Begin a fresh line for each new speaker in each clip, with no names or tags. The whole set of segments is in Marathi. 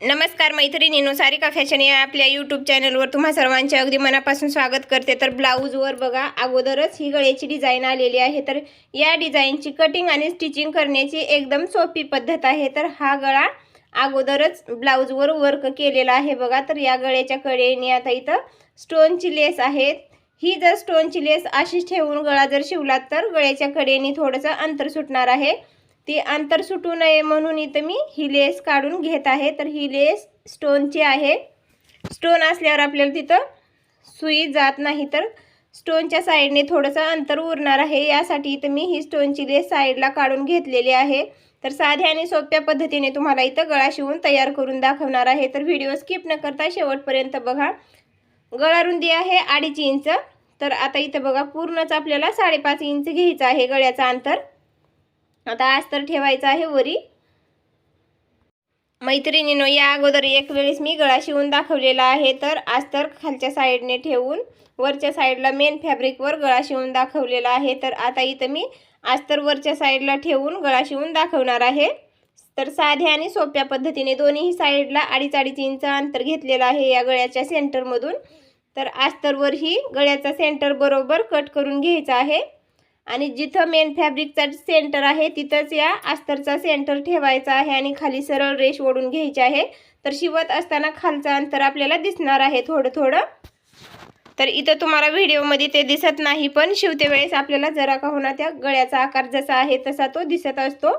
नमस्कार मैत्रिणीनो सारिका फॅशन या आपल्या यूट्यूब चॅनलवर तुम्हा सर्वांचे अगदी मनापासून स्वागत करते. तर ब्लाऊजवर बघा अगोदरच ही गळ्याची डिझाईन आलेली आहे. तर या डिझाईनची कटिंग आणि स्टिचिंग करण्याची एकदम सोपी पद्धत आहे. तर हा गळा अगोदरच ब्लाऊजवर वर्क केलेला आहे बघा. तर या गळ्याच्या कडेने आता इथं स्टोनची लेस आहेत. ही जर स्टोनची लेस अशीच ठेवून गळा जर शिवलात तर गळ्याच्या कडेने थोडंसं अंतर सुटणार आहे. ती अंतर सुटू नये म्हणून इथं मी ही लेस काढून घेत आहे. तर ही लेस स्टोनची आहे. स्टोन असल्यावर आपल्याला तिथं सुई जात नाही. तर स्टोनच्या साईडने थोडंसं अंतर उरणार आहे. यासाठी इथं मी ही स्टोनची लेस साईडला काढून घेतलेली आहे. तर साध्या आणि सोप्या पद्धतीने तुम्हाला इथं गळा शिवून तयार करून दाखवणार आहे. तर व्हिडिओ स्किप न करता शेवटपर्यंत बघा. गळा रुंदी आहे अडीच इंच. तर आता इथं बघा पूर्णच आपल्याला साडेपाच इंच घ्यायचं आहे गळ्याचं अंतर. आता आज तर ठेवायचं आहे वरी. मैत्रिणीनो या अगोदर एक वेळेस मी गळा शिवून दाखवलेला आहे तर अस्तर खालच्या साईडने ठेवून वरच्या साईडला मेन फॅब्रिकवर गळा शिवून दाखवलेला आहे तर आता इथं मी अस्तर वरच्या साईडला ठेवून गळा शिवून दाखवणार आहे. तर साध्या आणि सोप्या पद्धतीने दोन्ही साईडला अडीच अडीच इंच अंतर घेतलेलं आहे या गळ्याच्या सेंटरमधून तर अस्तरवरही गळ्याचा सेंटर बरोबर कट करून घ्यायचा आहे. आणि जिथं मेन फॅब्रिकचा सेंटर आहे तिथंच या अस्तरचा सेंटर ठेवायचा आहे आणि खाली सरळ रेष ओढून घ्यायची आहे. तर शिवत असताना खालचं अंतर आपल्याला दिसणार आहे थोडं थोडं तर इथं तुम्हाला व्हिडिओमध्ये ते दिसत नाही पण शिवते वेळेस आपल्याला जरा का होणार त्या गळ्याचा आकार जसा आहे तसा तो दिसत असतो.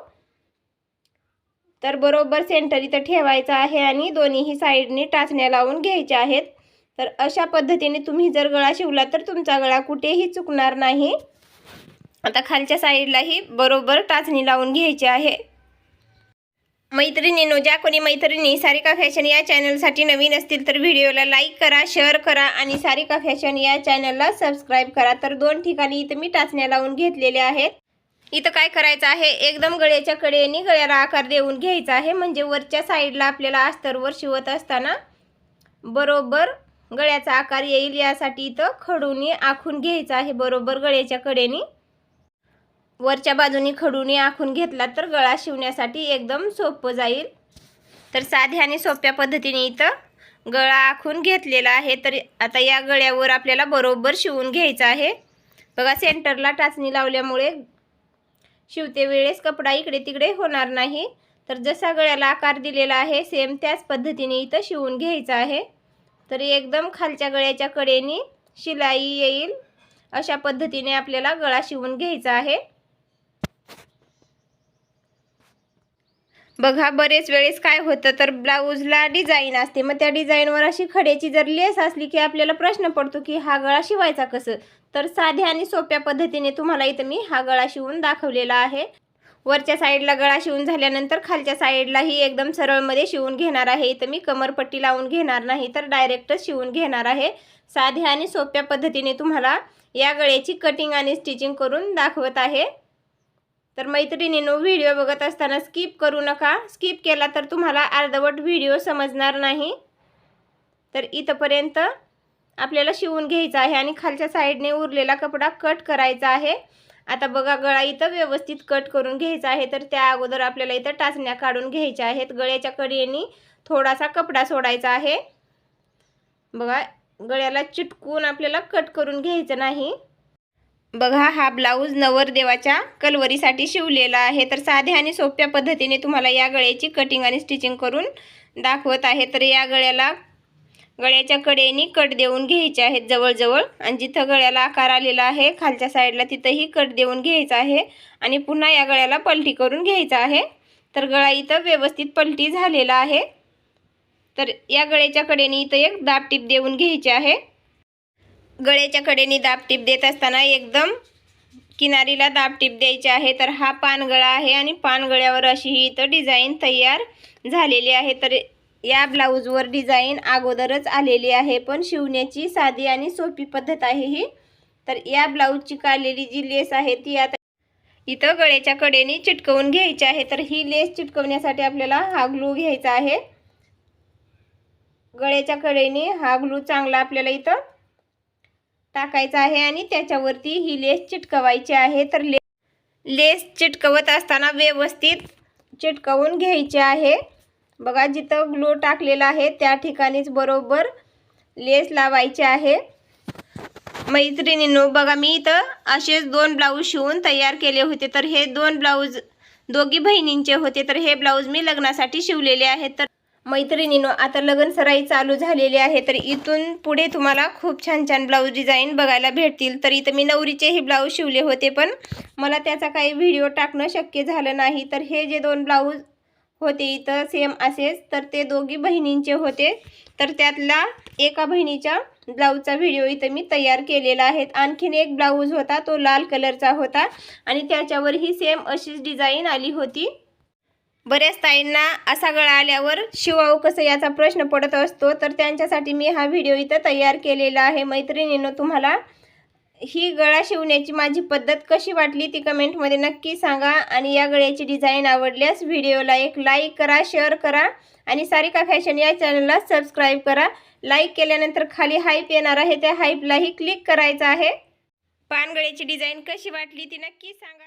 तर बरोबर सेंटर इथं ठेवायचा आहे आणि दोन्हीही साईडने टाचण्या लावून घ्यायच्या आहेत. तर अशा पद्धतीने तुम्ही जर गळा शिवला तर तुमचा गळा कुठेही चुकणार नाही. आता खालच्या साईडलाही बरोबर टाचणी लावून घ्यायची आहे. मैत्रिणीनो ज्या कोणी मैत्रिणी सारिका फॅशन या चॅनलसाठी नवीन असतील तर व्हिडिओला लाईक करा शेअर करा आणि सारिका फॅशन या चॅनलला सबस्क्राईब करा. तर दोन ठिकाणी इथं मी टाचण्या लावून घेतलेल्या आहेत. इथं काय करायचं आहे? एकदम गळ्याच्या कडेने गळ्याला आकार देऊन घ्यायचा आहे. म्हणजे वरच्या साईडला आपल्याला अस्तरवर शिवत असताना बरोबर गळ्याचा आकार येईल यासाठी इथं खडूनी आखून घ्यायचं आहे. बरोबर गळ्याच्या कडेने. वरच्या बाजूनी खडूने आखून घेतला तर गळा शिवण्यासाठी एकदम सोपं जाईल. तर साध्या आणि सोप्या पद्धतीने इथं गळा आखून घेतलेला आहे. तर आता या गळ्यावर आपल्याला बरोबर शिवून घ्यायचं आहे. बघा सेंटरला टाचणी लावल्यामुळे शिवते वेळेस कपडा इकडे तिकडे होणार नाही. तर जसा गळ्याला आकार दिलेला आहे सेम त्याच पद्धतीने इथं शिवून घ्यायचं आहे. तर एकदम खालच्या गळ्याच्या कडेने शिलाई येईल. अशा पद्धतीने आपल्याला गळा शिवून घ्यायचा आहे. बघा बरेच वेळेस काय होतं तर ब्लाऊजला डिझाईन असते. मग त्या डिझाईनवर अशी खड्याची जर लेस असली की आपल्याला प्रश्न पडतो की हा गळा शिवायचा कसं? तर साध्या आणि सोप्या पद्धतीने तुम्हाला इथं मी हा गळा शिवून दाखवलेला आहे. वरच्या साईडला गळा शिवून झाल्यानंतर खालच्या साईडलाही एकदम सरळमध्ये शिवून घेणार आहे. इथं मी कमरपट्टी लावून घेणार नाही तर डायरेक्टच शिवून घेणार आहे. साध्या आणि सोप्या पद्धतीने तुम्हाला या गळ्याची कटिंग आणि स्टिचिंग करून दाखवत आहे. तर मैत्रिणीनो व्हिडिओ बघत असताना स्किप करू नका. स्किप केला तर तुम्हाला अर्धवट व्हिडिओ समजणार नाही. तर इथंपर्यंत आपल्याला शिवून घ्यायचं आहे आणि खालच्या साईडने उरलेला कपडा कट करायचा आहे. आता बघा गळा इथं व्यवस्थित कट करून घ्यायचा आहे. तर त्या अगोदर आपल्याला इथं टाचण्या काढून घ्यायच्या आहेत. गळ्याच्या कडेने थोडासा कपडा सोडायचा आहे. बघा गळ्याला चिटकून आपल्याला कट करून घ्यायचं नाही. बघा हा ब्लाऊज नवरदेवाच्या कलवरीसाठी शिवलेला आहे. तर साध्या आणि सोप्या पद्धतीने तुम्हाला या गळ्याची कटिंग आणि स्टिचिंग करून दाखवत आहे. तर या गळ्याला गळ्याच्या कडेने कट देऊन घ्यायचे आहेत जवळजवळ. आणि जिथं गळ्याला आकार आलेला आहे खालच्या साईडला तिथंही कट देऊन घ्यायचा आहे. आणि पुन्हा या गळ्याला पलटी करून घ्यायचा आहे. तर गळा इथं व्यवस्थित पलटी झालेला आहे. तर या गळ्याच्या कडेने इथं एक दाबटीप देऊन घ्यायची आहे. गळ्याच्या कडेने दाबटीप देत असताना एकदम किनारीला दाबटीप द्यायची आहे. तर हा पानगळा आहे आणि पानगळ्यावर अशी ही इथं डिझाईन तयार झालेली आहे. तर या ब्लाऊजवर डिझाईन अगोदरच आलेली आहे. पण शिवण्याची साधी आणि सोपी पद्धत आहे ही. तर या ब्लाऊजची काढलेली जी लेस आहे ती आता इथं गळ्याच्या कडेने चिटकवून घ्यायची आहे. तर ही लेस चिटकवण्यासाठी आपल्याला हा ग्लू घ्यायचा आहे. गळ्याच्या कडेने हा ग्लू चांगला आपल्याला इथं टाकायचा आहे आणि त्याच्यावरती ही लेस चिटकवायची आहे. तर ले लेस चिटकवत असताना व्यवस्थित चिटकवून घ्यायची आहे. बघा जिथं ग्लो टाकलेला आहे त्या ठिकाणीच बरोबर लेस लावायचे आहे. मैत्रिणींनो बघा मी इथं असेच दोन ब्लाऊज शिवून तयार केले होते. तर हे दोन ब्लाऊज दोघी बहिणींचे होते. तर हे ब्लाऊज मी लग्नासाठी शिवलेले आहेत. तर मैत्रिणीनो आता लग्न सराई चालू झालेली आहे तर इथून पुढे तुम्हाला खूप छान छान ब्लाऊज डिझाईन बघायला भेटतील. तर इथं मी नवरीचेही ब्लाऊज शिवले होते पण मला त्याचा काही व्हिडिओ टाकणं शक्य झालं नाही. तर हे जे दोन ब्लाऊज होते इथं सेम असेच तर ते दोघी बहिणींचे होते. तर त्यातला एका बहिणीच्या ब्लाऊजचा व्हिडिओ इथं मी तयार केलेला आहे. आणखीन एक ब्लाऊज होता तो लाल कलरचा होता. आणि त्याच्यावरही सेम अशीच डिझाईन आली होती. बऱ्याच ताईंना असा गळा आल्यावर शिवाऊ कसं याचा प्रश्न पडत असतो तर त्यांच्यासाठी मी हा व्हिडिओ इथं तयार केलेला आहे. मैत्रिणीनं तुम्हाला ही गळा शिवण्याची माझी पद्धत कशी वाटली ती कमेंटमध्ये नक्की सांगा आणि या गळ्याची डिझाईन आवडल्यास व्हिडिओला एक लाईक करा शेअर करा आणि सारिका फॅशन या चॅनलला सबस्क्राईब करा. लाईक केल्यानंतर खाली हाईप येणार आहे त्या हाईपलाही क्लिक करायचं आहे. पानगळ्याची डिझाईन कशी वाटली ती नक्की सांगा.